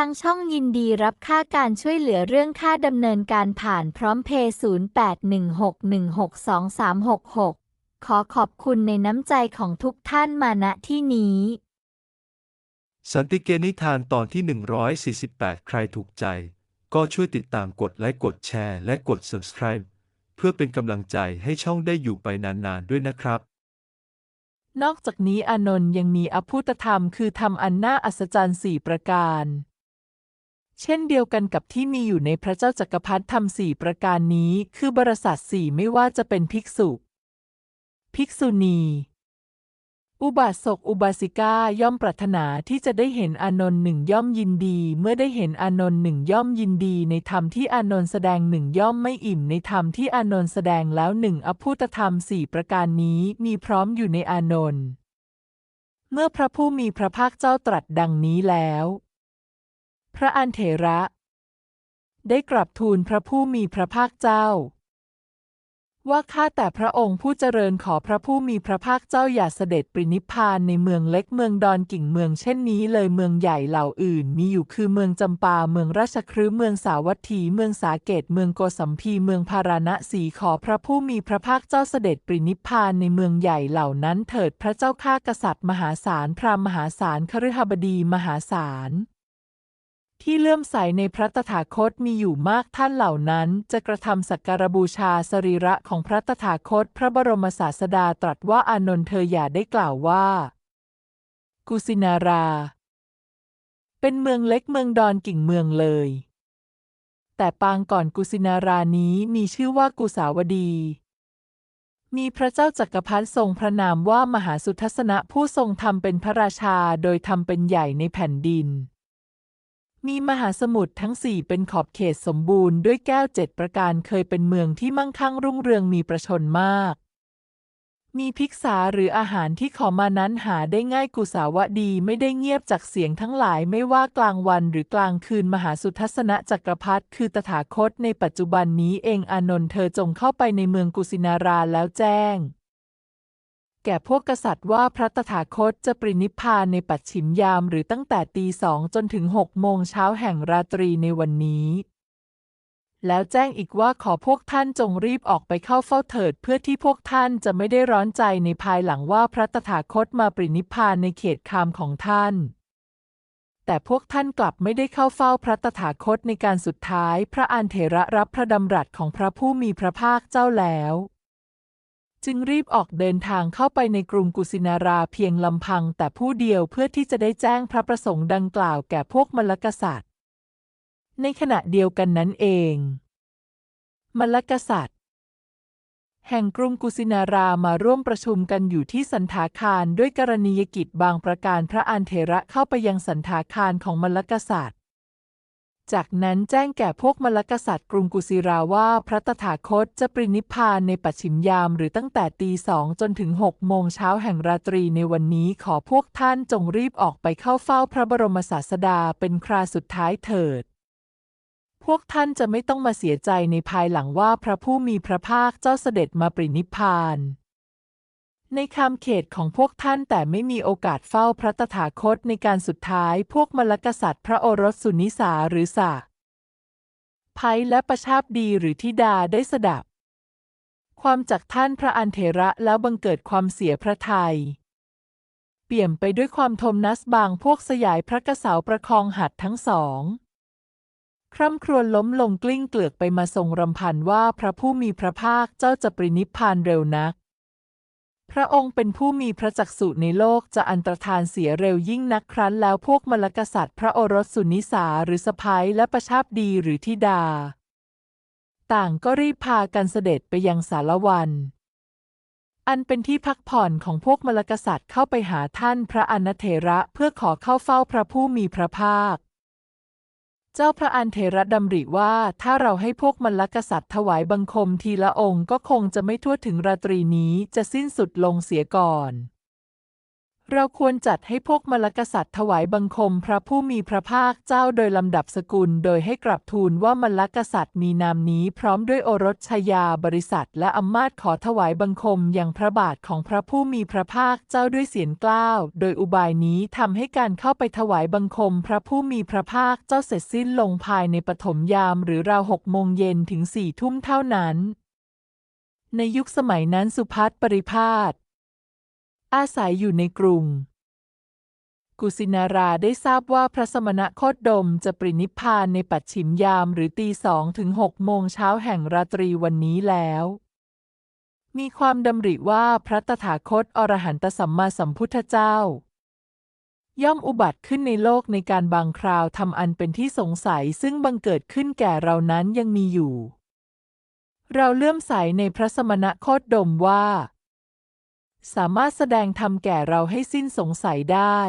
ทางช่องยินดีรับค่าการช่วยเหลือเรื่องค่าดำเนินการผ่านพร้อมเพย์0816162366 ขอขอบคุณในน้ำใจของทุกท่านมาณที่นี้ สันติเกนิทานตอนที่ 148 ใครถูกใจ ก็ช่วยติดตามกดไลค์กดแชร์และกด subscribe เพื่อเป็นกำลังใจให้ช่องได้อยู่ไปนานๆด้วยนะครับนอกจากนี้อานนท์ยังมีอภุตธรรมคือทำอันน่าอัศจรรย์สี่ประการ เช่นเดียวกันกับที่มีอยู่ในพระเจ้าจักรพรรดิธรรมสี่ประการนี้ คือบริษัทสี่ไม่ว่าจะเป็นภิกษุ ภิกษุณี อุบาสกอุบาสิกาย่อมปรารถนาที่จะได้เห็นอานนท์หนึ่งย่อมยินดี เมื่อได้เห็นอานนท์หนึ่งย่อมยินดี ในธรรมที่อานนท์แสดงหนึ่งย่อมไม่อิ่มในธรรมที่อานนท์แสดงแล้วหนึ่งอภุตธรรมสี่ประการนี้มีพร้อมอยู่ในอานนท์เมื่อพระผู้มีพระภาคเจ้าตรัสดังนี้แล้ว พระอันเถระ ได้กลับทูลพระผู้มีพระภาคเจ้า ว่าข้าแต่พระองค์ผู้เจริญขอพระผู้มีพระภาคเจ้าอย่าเสด็จปรินิพพานในเมืองเล็กเมืองดอนกิ่งเมืองเช่นนี้เลยเมืองใหญ่เหล่าอื่น มีอยู่คือเมืองจำปาเมืองราชครืเมืองสาวัตถีเมืองสาเกตเมืองโกสัมพีเมืองพาราณสีขอพระผู้มีพระภาคเจ้าเสด็จปรินิพพานในเมืองใหญ่เหล่านั้นเถิดพระเจ้าข้ากษัตริย์มหาศาลพราหมมหาศาลคฤหบดีมหาศาล ที่เลื่อมใสในพระตถาคตมีอยู่มากท่านเหล่านั้นจะกระทำสักการบูชาสรีระของพระตถาคต พระบรมศาสดาตรัสว่าอานนท์เธออย่าได้กล่าวว่า กุสินารา เป็นเมืองเล็กเมืองดอนกิ่งเมืองเลย แต่ปางก่อนกุสินารานี้มีชื่อว่ากุสาวดี มีพระเจ้าจักรพรรดิทรงพระนามว่ามหาสุทัศนะผู้ทรงทำเป็นพระราชาโดยทำเป็นใหญ่ในแผ่นดิน มีมหาสมุทรทั้งสี่เป็นขอบเขตสมบูรณ์ด้วยแก้วเจ็ดประการเคยเป็นเมืองที่มั่งคั่งรุ่งเรืองมีประชนมาก มีภิกษาหรืออาหารที่ขอมานั้นหาได้ง่ายกุสาวดีไม่ได้เงียบจากเสียงทั้งหลายไม่ว่ากลางวันหรือกลางคืนมหาสุทัศนะจักรพรรดิคือตถาคตในปัจจุบันนี้เองอานนท์เธอจงเข้าไปในเมืองกุสินาราแล้วแจ้ง แก่พวกกษัตริย์ว่าพระตถาคตจะปรินิพพานในปัจฉิมยามหรือตั้งแต่ตีสองจนถึงหกโมงเช้าแห่งราตรีในวันนี้ แล้วแจ้งอีกว่าขอพวกท่านจงรีบออกไปเข้าเฝ้าเถิด เพื่อที่พวกท่านจะไม่ได้ร้อนใจในภายหลังว่าพระตถาคตมาปรินิพพานในเขตคามของท่านแต่พวกท่านกลับไม่ได้เข้าเฝ้าพระตถาคตในการสุดท้าย พระอันเถระรับพระดำรัสของพระผู้มีพระภาคเจ้าแล้ว จึงรีบออกเดินทางเข้าไปในกรุงกุสินาราเพียงลำพังแต่ผู้เดียวเพื่อที่จะได้แจ้งพระประสงค์ดังกล่าวแก่พวกมลกษัตริย์ ในขณะเดียวกันนั้นเอง มลกษัตริย์ แห่งกรุงกุสินารามาร่วมประชุมกันอยู่ที่สันทาคารด้วยกรณียกิจบางประการพระอันเถระเข้าไปยังสันทาคารของมลกษัตริย์ จากนั้นแจ้งแก่พวกมลกษัตริย์กรุงกุสิราว่าพระตถาคตจะปรินิพพานในปัจฉิมยามหรือตั้งแต่ตีสองจนถึงหกโมงเช้าแห่งราตรีในวันนี้ขอพวกท่านจงรีบออกไปเข้าเฝ้าพระบรมศาสดาเป็นคราสุดท้ายเถิด พวกท่านจะไม่ต้องมาเสียใจในภายหลังว่าพระผู้มีพระภาคเจ้าเสด็จมาปรินิพพาน ในคำเขตของพวกท่านแต่ไม่มีโอกาสเฝ้าพระตถาคตในการสุดท้ายพวกมลกษัตริย์พระโอรสสุนิสาหรือสาภัยและประชาบดีหรือธิดาได้สดับ ความจากท่านพระอันเถระแล้วบังเกิดความเสียพระทยัยเปี่ยมไปด้วยความทมนัสบางพวกสยายพระกระสาประคองหัดทั้งสอง คร่ำครวญล้มลงกลิ้งเกลือกไปมาทรงรำพันว่าพระผู้มีพระภาคเจ้าจะปรินิพพานเร็วนัก ระองค์เป็นผู้มีพระจักษุในโลกจะอันตรธานเสียเร็วยิ่งนักครั้นแล้วพวกมลกษัตริย์ พระโอรสสุนิสาหรือสะพ้ายและประชาบดีหรือธิดา ต่างก็รีบพากันเสด็จไปยังสารวันอันเป็นที่พักผ่อนของพวกมลกษัตริย์เข้าไปหาท่านพระอนเถระเพื่อขอเข้าเฝ้าพระผู้มีพระภาค เจ้าพระอันเทระดำริว่าถ้าเราให้พวกมลกษัตริย์ถวายบังคมทีละองค์ก็คงจะไม่ทั่วถึงราตรีนี้จะสิ้นสุดลงเสียก่อน เราควรจัดให้พวกมลกษัตริย์ถวายบังคมพระผู้มีพระภาคเจ้าโดยลำดับสกุล โดยให้กลับทูลว่ามลกษัตริย์มีนามนี้พร้อมด้วยโอรสชยาบริษัท และอำมาตย์ขอถวายบังคมอย่างพระบาทของพระผู้มีพระภาคเจ้าด้วยเสียงกล้าว โดยอุบายนี้ทำให้การเข้าไปถวายบังคมพระผู้มีพระภาคเจ้าเสร็จสิ้นลงภายในปฐมยาม หรือราวหกโมงเย็นถึงสี่ทุ่มเท่านั้น ในยุคสมัยนั้นสุพัฒปริพาส อาศัยอยู่ในกรุง กุสินาราได้ทราบว่าพระสมณะโคดดมจะปรินิพพานในปัจฉิมยามหรือตีสองถึงหกโมงเช้าแห่งราตรีวันนี้แล้ว มีความดำริว่าพระตถาคตอรหันตสัมมาสัมพุทธเจ้า ย่อมอุบัติขึ้นในโลกในการบางคราวทำอันเป็นที่สงสัยซึ่งบังเกิดขึ้นแก่เรานั้นยังมีอยู่เราเลื่อมใสในพระสมณะโคดดมว่า สามารถแสดงธรรมแก่เราให้สิ้นสงสัยได้